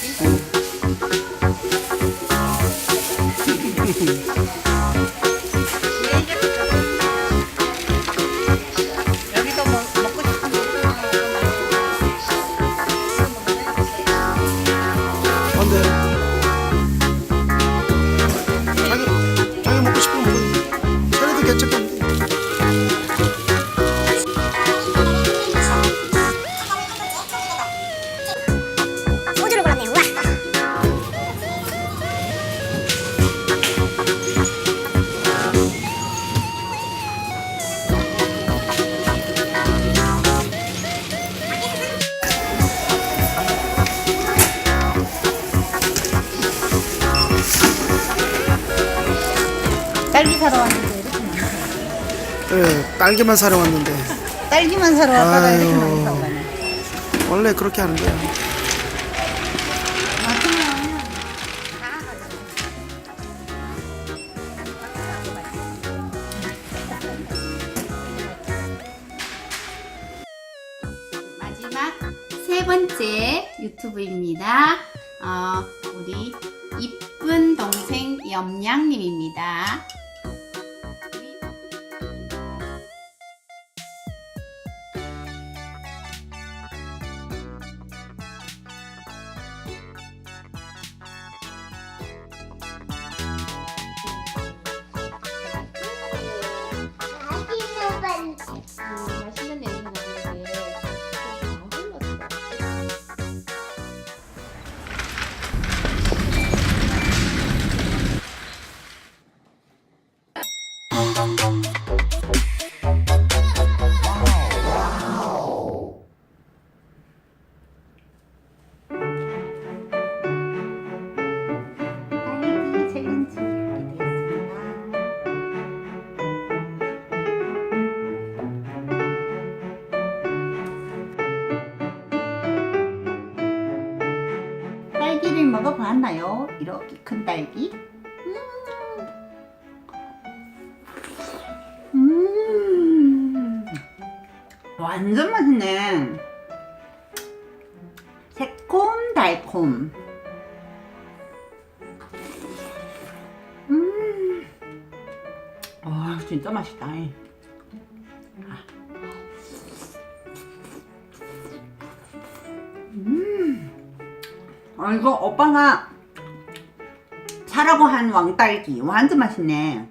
여기 사러 왔는데 이렇게 많아. 예, 딸기만 사러 왔는데 딸기만 사러 왔다가 이렇게 아유. 많이 사고 가네. 원래 그렇게 하는 거야. 마지막 세 번째 유튜브입니다. 어, 우리 이쁜 동생 염량님입니다. 먹어봤나요? 이렇게 큰 딸기? 음, 완전 맛있네. 새콤 달콤. 음, 와 진짜 맛있다. 아 이거 오빠가 사라고 한 왕딸기 완전 맛있네.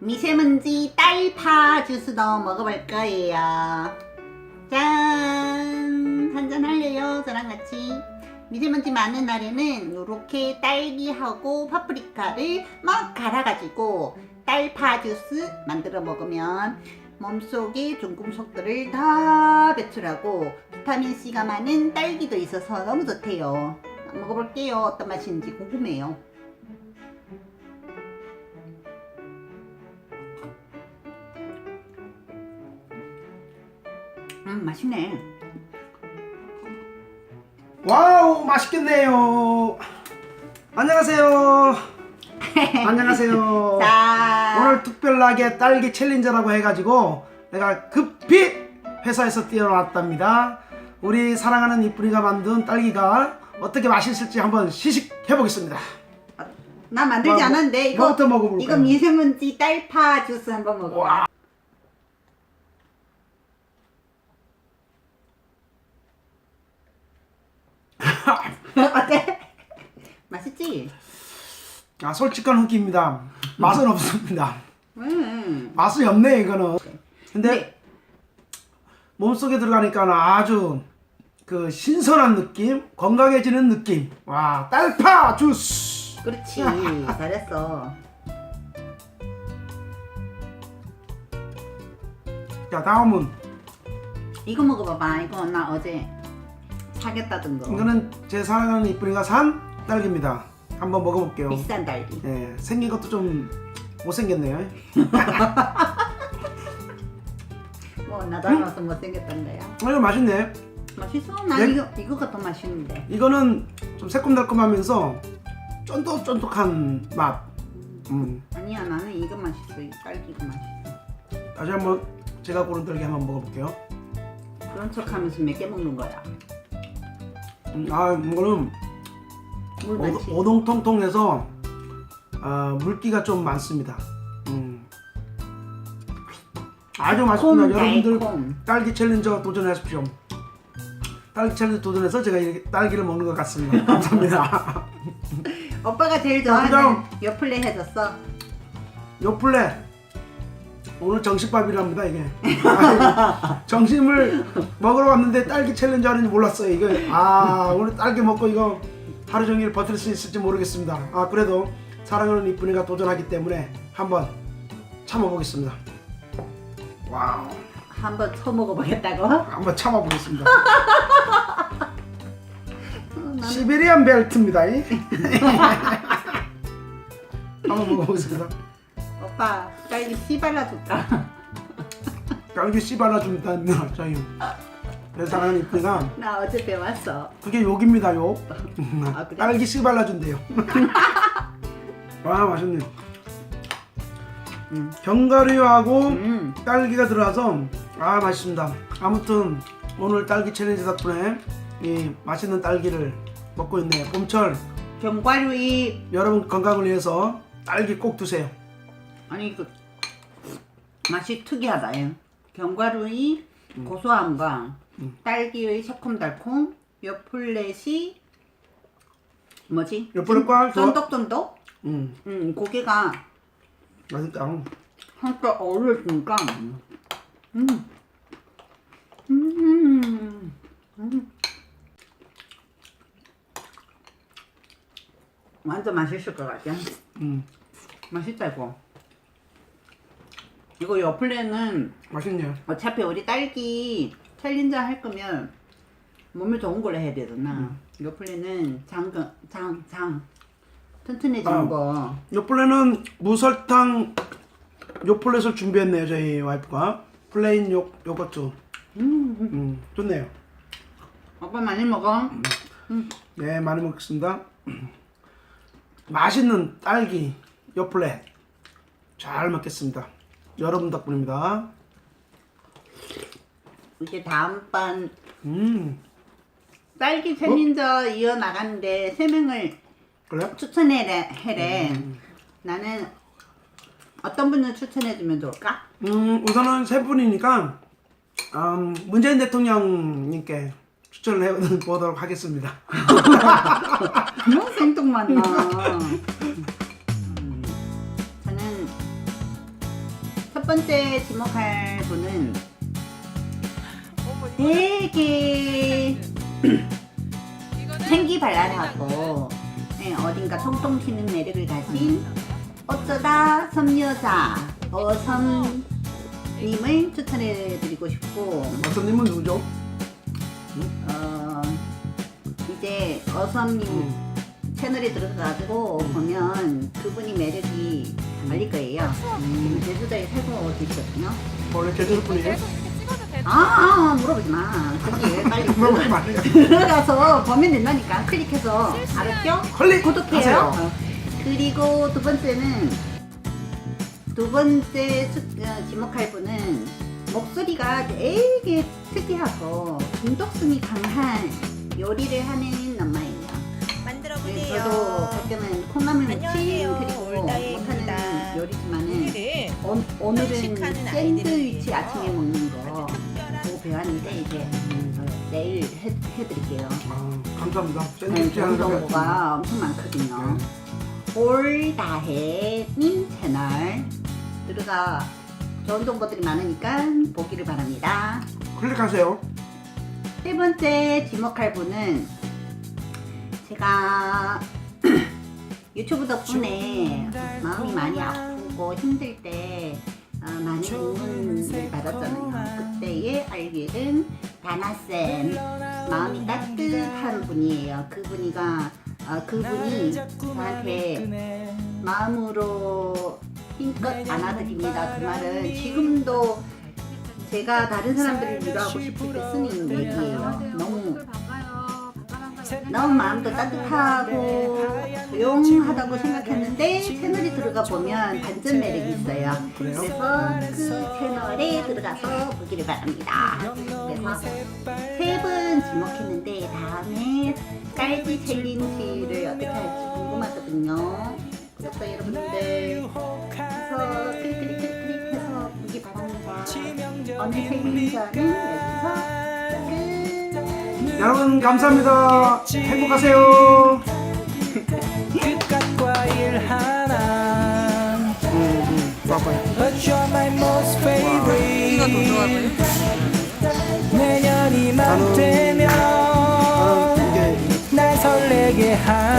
미세먼지 딸파 주스도 먹어볼 거예요. 짠! 한잔 할래요? 저랑 같이. 미세먼지 많은 날에는 이렇게 딸기하고 파프리카를 막 갈아가지고 딸파 주스 만들어 먹으면 몸속의 중금속들을 다 배출하고 비타민C가 많은 딸기도 있어서 너무 좋대요. 먹어볼게요. 어떤 맛인지 궁금해요. 음, 맛있네. 와우 맛있겠네요. 안녕하세요. 안녕하세요. 자, 오늘 특별하게 딸기 챌린저라고 해가지고 내가 급히 회사에서 뛰어났답니다. 우리 사랑하는 이쁜이가 만든 딸기가 어떻게 맛있을지 한번 시식해 보겠습니다. 나 만들지 뭐, 않았는데 이거 뭐부터 먹어볼까요? 이거 미세먼지 딸파 주스 한번 먹어. 와. 어때? 맛있지? 아 솔직한 후기입니다. 맛은 없습니다. 음. 맛이 없네 이거는. 근데 네. 몸속에 들어가니까 아주 그 신선한 느낌, 건강해지는 느낌. 와 딸파 주스. 그렇지. 잘했어. 자 다음은 이거 먹어봐봐. 이거 나 어제 사겠다던 거. 이거는 제 사랑하는 이쁜이가 산 딸기입니다. 한번 먹어볼게요. 비싼 딸기. 예, 생긴 것도 좀 못생겼네요. 뭐나 닮아서 못생겼던 거야. 아, 이거 맛있네. 맛있어? 난 네? 이거 이거가 더 맛있는데. 이거는 좀 새콤달콤하면서 쫀득쫀득한 맛. 음, 아니야 나는 이거 맛있어. 이 딸기가 맛있어. 다시 한번 제가 고른 딸기 한번 먹어볼게요. 그런 척하면서 몇 개 먹는 거야. 음, 아 이거는 물 오, 많지. 오 동통통해서 아, 물기가 좀 많습니다. 음. 아주 맛있습니다. 콤, 여러분들 달콤. 딸기 챌린저 도전하십시오. 딸기 챌린저 도전해서 제가 이렇게 딸기를 먹는 것 같습니다. 감사합니다. 오빠가 제일 자, 좋아하는 요플레 해줬어. 요플레 오늘 정식밥이랍니다 이게. 아, 점심을 먹으러 왔는데 딸기 챌린저 하는지 몰랐어요 이거. 아 오늘 딸기 먹고 이거 하루 종일 버틸 수 있을지 모르겠습니다. 아 그래도 사랑하는 이쁜이가 도전하기 때문에 한번 참아보겠습니다. 와우 한번 처먹어보겠다고? 한번 참아보겠습니다. 시베리안 벨트입니다. 이. 한번 먹어보겠습니다. 오빠 딸기 씨 발라줄까? 딸기 씨. 저희 내 사랑하는 이쁜이가 나 어제 배웠어. 그게 욕입니다 욕. 아, 그래? 딸기 씨 발라준대요. 와 맛있네. 음. 견과류하고 음. 딸기가 들어와서 아 맛있습니다. 아무튼 오늘 딸기 챌린지 덕분에 이 맛있는 딸기를 먹고 있네요. 봄철 견과류이 여러분 건강을 위해서 딸기 꼭 드세요. 아니 그 맛이 특이하다. 예. 견과류의 고소함과 딸기의 새콤달콤, 요플렛이 뭐지? 요플렛과 저- 쫀득쫀득. 음 음 고기가 맛있다. 함께 어우러지니까 음. 음. 음. 완전 맛있을 것 같아. 음 맛있다 이거. 이거 요플레는 맛있네요. 어차피 우리 딸기 챌린저 할 거면 몸에 좋은 걸로 해야 되잖아. 요플레는 장장 장, 장. 튼튼해지는 아. 거. 요플레는 무설탕 요플렛을 준비했네요 저희 와이프가 플레인 요 요거트. 음, 음 좋네요. 오빠 많이 먹어. 네 많이 먹겠습니다. 맛있는 딸기 요플렛 잘 먹겠습니다. 여러분 덕분입니다. 이제 다음번 음 딸기 챌린저 이어 나가는데 세 명을 그래? 추천해래. 해래. 나는 어떤 분을 추천해주면 좋을까? 음 우선은 세 분이니까 음, 문재인 대통령님께 추천을 해 보도록 하겠습니다. 너무 생뚱맞나. 번째 지목할 분은 되게 생기발랄하고 네, 어딘가 통통 튀는 매력을 가진 어쩌다 섬여자 어섬님을 추천해드리고 싶고 어선님은 누구죠? 어, 이제 어섬님 음. 채널에 들어가가지고 보면 그분이 매력이 알릴 거예요. 지금 제주도에 살고 계시거든요. 원래 제주도 분이에요? 아, 아 물어보지 마. 거기 빨리 물어보지 마세요. 들어가서 보면 된다니까. 클릭해서 알았죠? 클릭 구독해요. 하세요. 어. 그리고 두 번째는 두 번째 수- 어, 지목할 분은 목소리가 되게 특이하고 중독성이 강한 요리를 하는 엄마예요. 만들어 네, 보세요. 저도 가끔은 콩나물 무침 안녕하세요. 그리고. 못하는 요리지만은 오늘은 오, 오늘은 편식하는 샌드위치 아이들을 아침에 위해서 먹는 거 보고 배웠는데 이제 어, 내일 해, 해드릴게요. 아, 감사합니다. 네, 샌드위치 좋은 하는 거 정보가 엄청 많거든요. 올다해님 채널 들어가 좋은 정보들이 많으니까 보기를 바랍니다. 클릭하세요. 세 번째 지목할 분은 제가 유튜브 덕분에 마음이 많이 아프고 힘들 때 어, 많은 응원을 받았잖아요. 그때에 알게 된 다나쌤 마음이 따뜻한 분이에요. 그분이가 어, 그분이 저한테 마음으로 힘껏 안아드립니다. 그 말은 지금도 제가 다른 사람들을 위로하고 싶을 때 쓰는 얘기예요. 너무 너무 마음도 따뜻하고 조용하다고 생각했는데 들어가 보면 반전 매력이 있어요. 그래서 그 채널에 들어가서 보기를 바랍니다. 그래서 세 분 지목했는데 다음에 딸기 챌린지를 어떻게 할지 궁금하거든요. 구독자 여러분들 그래서 클릭 클릭 클릭 클릭 해서 보기 바랍니다. 어느 챌린저는 여기서 끝. 여러분 감사합니다. 행복하세요. You're my most favorite 내년이만 되면 날 설레게 하